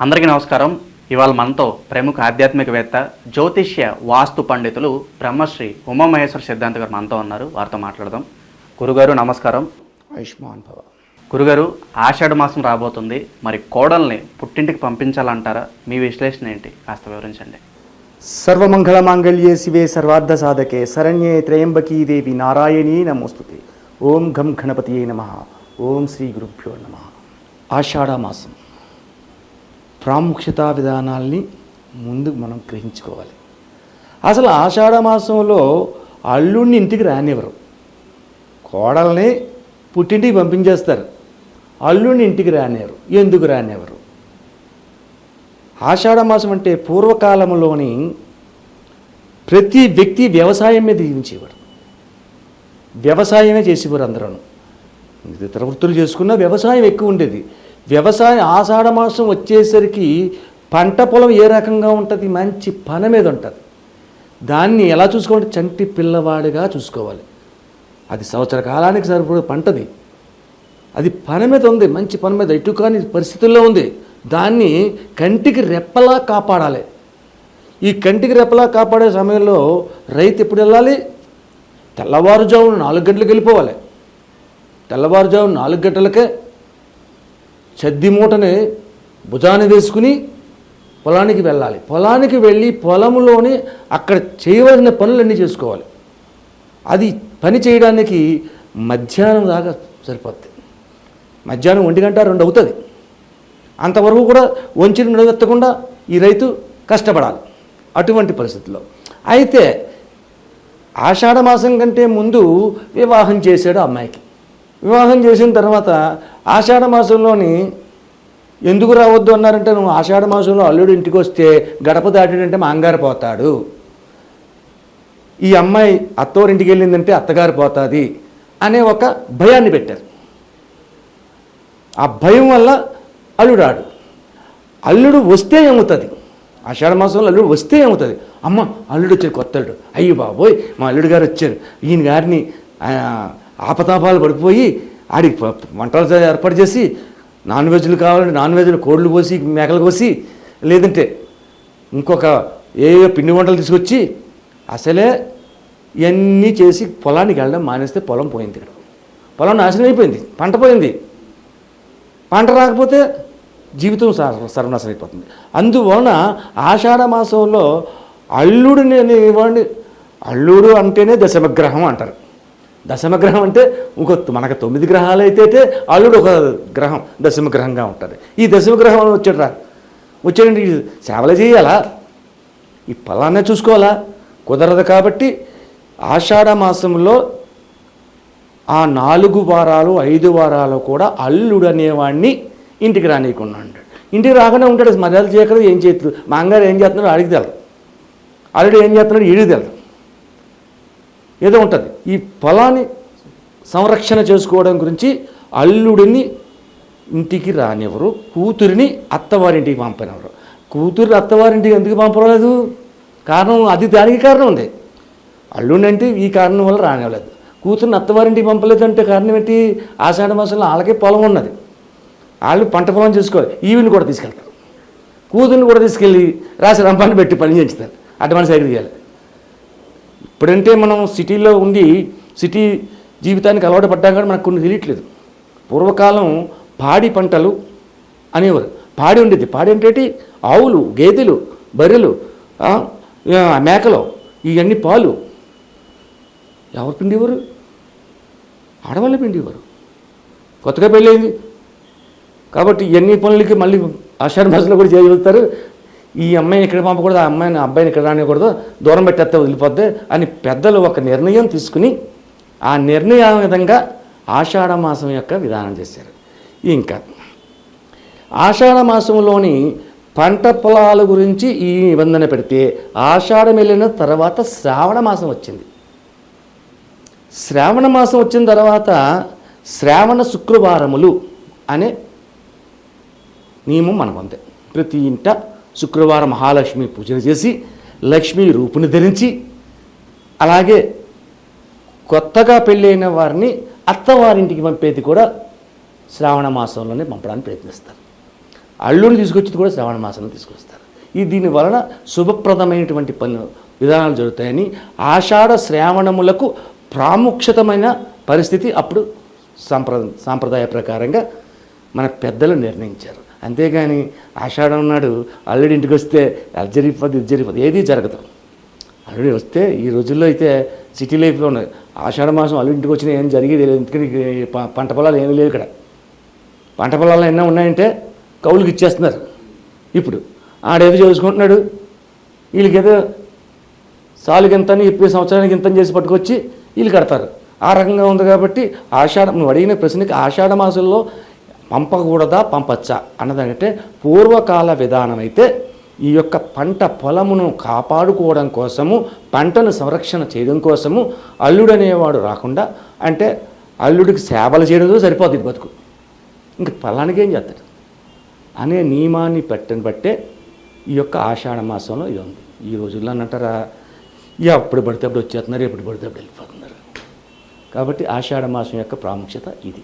అందరికీ నమస్కారం. ఇవాళ మనతో ప్రముఖ ఆధ్యాత్మికవేత్త జ్యోతిష్య వాస్తు పండితులు బ్రహ్మశ్రీ ఉమామహేశ్వర సిద్ధాంత గారు మనతో ఉన్నారు. వారితో మాట్లాడదాం. గురుగారు నమస్కారం. ఆయుష్మాన్ భవ. గురుగారు ఆషాఢ మాసం రాబోతుంది. మరి కోడల్ని పుట్టింటికి పంపించాలంటారా? మీ విశ్లేషణ ఏంటి? కాస్త వివరించండి. సర్వమంగళ మాంగళ్యే శివే సర్వార్థ సాధకే శరణ్యే త్రయంబకీ దేవి నారాయణీ నమోస్తుతే. ఓం ఘం గణపతియే నమ. ఓం శ్రీ గురుభ్యో నమ. ఆషాఢ మాసం. ప్రాముఖ్యత విధానాల్ని ముందు మనం గ్రహించుకోవాలి. అసలు ఆషాఢ మాసంలో అల్లుడిని ఇంటికి రానివ్వరు. కోడల్ని పుట్టింటికి పంపించేస్తారు. అల్లుడిని ఇంటికి రానివ్వరు. ఎందుకు రానివ్వరు? ఆషాఢ మాసం అంటే పూర్వకాలంలోని ప్రతి వ్యక్తి వ్యవసాయం మీద జీవించేవాడు. వ్యవసాయమే చేసేవారు అందరూ ఇతర వృత్తులు చేసుకున్న వ్యవసాయం ఎక్కువ ఉండేది. వ్యవసాయం ఆషాఢ మాసం వచ్చేసరికి పంట పొలం ఏ రకంగా ఉంటుంది? మంచి పన మీద ఉంటుంది. దాన్ని ఎలా చూసుకోవాలి చంటి పిల్లవాడిగా చూసుకోవాలి. అది సంవత్సర కాలానికి సరిపడే పంటది. అది పని మీద ఉంది మంచి పని మీద ఇటు కాని పరిస్థితుల్లో ఉంది. దాన్ని కంటికి రెప్పలా కాపాడాలి. ఈ కంటికి రెప్పలా కాపాడే సమయంలో రైతు ఎప్పుడు వెళ్ళాలి? తెల్లవారుజామున నాలుగు గంటలకు వెళ్ళిపోవాలి. తెల్లవారుజామున నాలుగు గంటలకే చద్ది మూటని భుజాన వేసుకుని పొలానికి వెళ్ళాలి. పొలానికి వెళ్ళి పొలంలోని అక్కడ చేయవలసిన పనులన్నీ చేసుకోవాలి. అది పని చేయడానికి మధ్యాహ్నం దాకా సరిపోద్ది. మధ్యాహ్నం ఒంటి గంట రెండు అవుతుంది. అంతవరకు కూడా వంచిని నడవెత్తకుండా ఈ రైతు కష్టపడాలి అటువంటి పరిస్థితుల్లో అయితే ఆషాఢమాసం కంటే ముందు వివాహం చేశాడు అమ్మాయికి. వివాహం చేసిన తర్వాత ఆషాఢ మాసంలోని ఎందుకు రావద్దు అన్నారంటే నువ్వు ఆషాఢ మాసంలో అల్లుడు ఇంటికి వస్తే గడప దాటినంటే మా అంగారు పోతాడు. ఈ అమ్మాయి అత్తవారింటికి వెళ్ళిందంటే అత్తగారు పోతుంది అనే ఒక భయాన్ని పెట్టారు. ఆ భయం వల్ల అల్లుడు ఆడు అల్లుడు వస్తే ఏమవుతుంది? ఆషాఢ మాసంలో అల్లుడు వస్తే ఏమవుతుంది? అమ్మ అల్లుడు వచ్చారు కొత్త అల్లుడు అయ్యి బాబోయ్ మా అల్లుడు గారు వచ్చారు. ఈయన గారిని ఆపతాపాలు పడిపోయి ఆడికి వంటలు ఏర్పాటు చేసి నాన్ వెజ్లు కావాలంటే నాన్ వెజ్లు కోళ్ళు కోసి మేకలు కోసి లేదంటే ఇంకొక ఏ పిండి వంటలు తీసుకొచ్చి అసలే ఇవన్నీ చేసి పొలానికి వెళ్ళడం మానేస్తే పొలం పోయింది ఇక్కడ. పొలం నాశనం అయిపోయింది పంట పోయింది. పంట రాకపోతే జీవితం సర్వనాశనం అయిపోతుంది. అందువలన ఆషాఢ మాసంలో అల్లుడిని వాడిని అల్లుడు అంటేనే దశమగ్రహం అంటారు. దశమగ్రహం అంటే ఇంకో మనకు తొమ్మిది గ్రహాలు అయితే అల్లుడు ఒక గ్రహం దశమగ్రహంగా ఉంటుంది. ఈ దశమగ్రహం వచ్చాడు రా? వచ్చాడంటే సేవలు చేయాలా? ఈ ఫలాన్నే చూసుకోవాలా? కుదరదు కాబట్టి ఆషాఢ మాసంలో ఆ నాలుగు వారాలు ఐదు వారాలు కూడా అల్లుడు అనేవాడిని ఇంటికి రానియకుండా ఉంటాడు. ఇంటికి రాకుండా ఉంటాడు మర్యాద చేయకూడదు ఏం చేయట్లేదు మా అంగారు ఏం చేస్తున్నాడు అడిగి తెలదు అల్లుడు ఏం చేస్తున్నాడు ఈడికి తెలదు ఏదో ఉంటుంది. ఈ పొలాన్ని సంరక్షణ చేసుకోవడం గురించి అల్లుడిని ఇంటికి రానివ్వరు కూతురిని అత్తవారింటికి పంపనివ్వరు. కూతురు అత్తవారింటికి ఎందుకు పంపలేదు కారణం అది దానికి కారణం ఉంది. అల్లుడంటే అంటే ఈ కారణం వల్ల రానివ్వలేదు. కూతురుని అత్తవారింటికి పంపలేదంటే కారణం ఏంటి? ఆషాఢ మాసంలో వాళ్ళకే పొలం ఉన్నది. వాళ్ళు పంట పొలం చేసుకోవాలి. ఈవిని కూడా తీసుకెళ్తారు. కూతుర్ని కూడా తీసుకెళ్ళి రాసి రంపాన్ని పెట్టి పని చేయించుతారు. అటువంటి సైకిల్ చేయాలి ఇప్పుడంటే మనం సిటీలో ఉండి సిటీ జీవితానికి అలవాటు పడ్డాం కానీ మనకు కొన్ని తెలియట్లేదు. పూర్వకాలం పాడి పంటలు అనేవారు. పాడి ఉండేది. పాడి అంటే ఆవులు గేదెలు బర్రెలు మేకలు ఇవన్నీ పాలు. ఎవరు పిండేవారు? ఆడవాళ్ళే పిండేవారు. కొత్తగా పెళ్ళైంది కాబట్టి ఇవన్నీ పనులకి మళ్ళీ ఆషాఢ మాసంలో కూడా చేయగలుగుతారు ఈ అమ్మాయిని ఇక్కడ పంపకూడదు ఆ అమ్మాయిని అబ్బాయిని ఇక్కడ రానివ్వకూడదు దూరం పెట్టేస్తే వదిలిపోద్ది అని పెద్దలు ఒక నిర్ణయం తీసుకుని ఆ నిర్ణయం విధంగా ఆషాఢ మాసం యొక్క విధానం చేశారు. ఇంకా ఆషాఢ మాసంలోని పంట పొలాల గురించి ఈ నిబంధన పెడితే ఆషాఢం వెళ్ళిన తర్వాత శ్రావణ మాసం వచ్చింది. శ్రావణ మాసం వచ్చిన తర్వాత శ్రావణ శుక్రవారములు అనే నియమం మనకు ప్రతి ఇంట శుక్రవారం మహాలక్ష్మి పూజలు చేసి లక్ష్మీ రూపుని ధరించి అలాగే కొత్తగా పెళ్ళైన వారిని అత్తవారింటికి పంపేది కూడా శ్రావణ మాసంలోనే పంపడానికి ప్రయత్నిస్తారు. అల్లుడిని తీసుకొచ్చేది కూడా శ్రావణ మాసంలో తీసుకొస్తారు. ఈ దీని వలన శుభప్రదమైనటువంటి పని విధానాలు జరుగుతాయని ఆషాఢ శ్రావణములకు ప్రాముఖ్యతమైన పరిస్థితి అప్పుడు సాంప్రద సాంప్రదాయ ప్రకారంగా మన పెద్దలు నిర్ణయించారు. అంతేగాని ఆషాఢం నాడు అల్లుడి ఇంటికి వస్తే అది జరిగిపోద్ది ఇది జరిగిపోద్ది ఏదీ జరగదు. అల్లుడి వస్తే ఈ రోజుల్లో అయితే సిటీ లైఫ్లో ఉన్నది ఆషాఢ మాసం అల్లుడి ఇంటికి వచ్చినా ఏం జరిగేది లేదు ఎందుకని పంట పొలాలు ఏమీ లేవు ఇక్కడ. పంట పొలాలు ఎన్నో ఉన్నాయంటే కౌలుకి ఇచ్చేస్తున్నారు. ఇప్పుడు ఆడేదో చేసుకుంటున్నాడు వీళ్ళకేదో సాలుకి ఎంత అని చెప్పి సంవత్సరానికి ఇంత చేసి పట్టుకొచ్చి వీళ్ళు కడతారు. ఆ రకంగా ఉంది కాబట్టి ఆషాఢ నువ్వు అడిగిన ప్రశ్నకి ఆషాఢ మాసంలో పంపకూడదా పంపచ్చా అన్నదంటే పూర్వకాల విధానం అయితే ఈ యొక్క పంట పొలమును కాపాడుకోవడం కోసము పంటను సంరక్షణ చేయడం కోసము అల్లుడనేవాడు రాకుండా అంటే అల్లుడికి సేవలు చేయడంతో సరిపోతుంది బతుకు. ఇంక పొలానికి ఏం చేస్తాడు? అనే నియమాన్ని పెట్టని బట్టే ఈ యొక్క ఆషాఢ మాసంలో ఇది ఉంది. ఈ రోజుల్లో అని అంటారా ఎప్పుడు పడితే అప్పుడు వచ్చేస్తున్నారు ఎప్పుడు పడితే అప్పుడు వెళ్ళిపోతున్నారు. కాబట్టి ఆషాఢ మాసం యొక్క ప్రాముఖ్యత ఇది.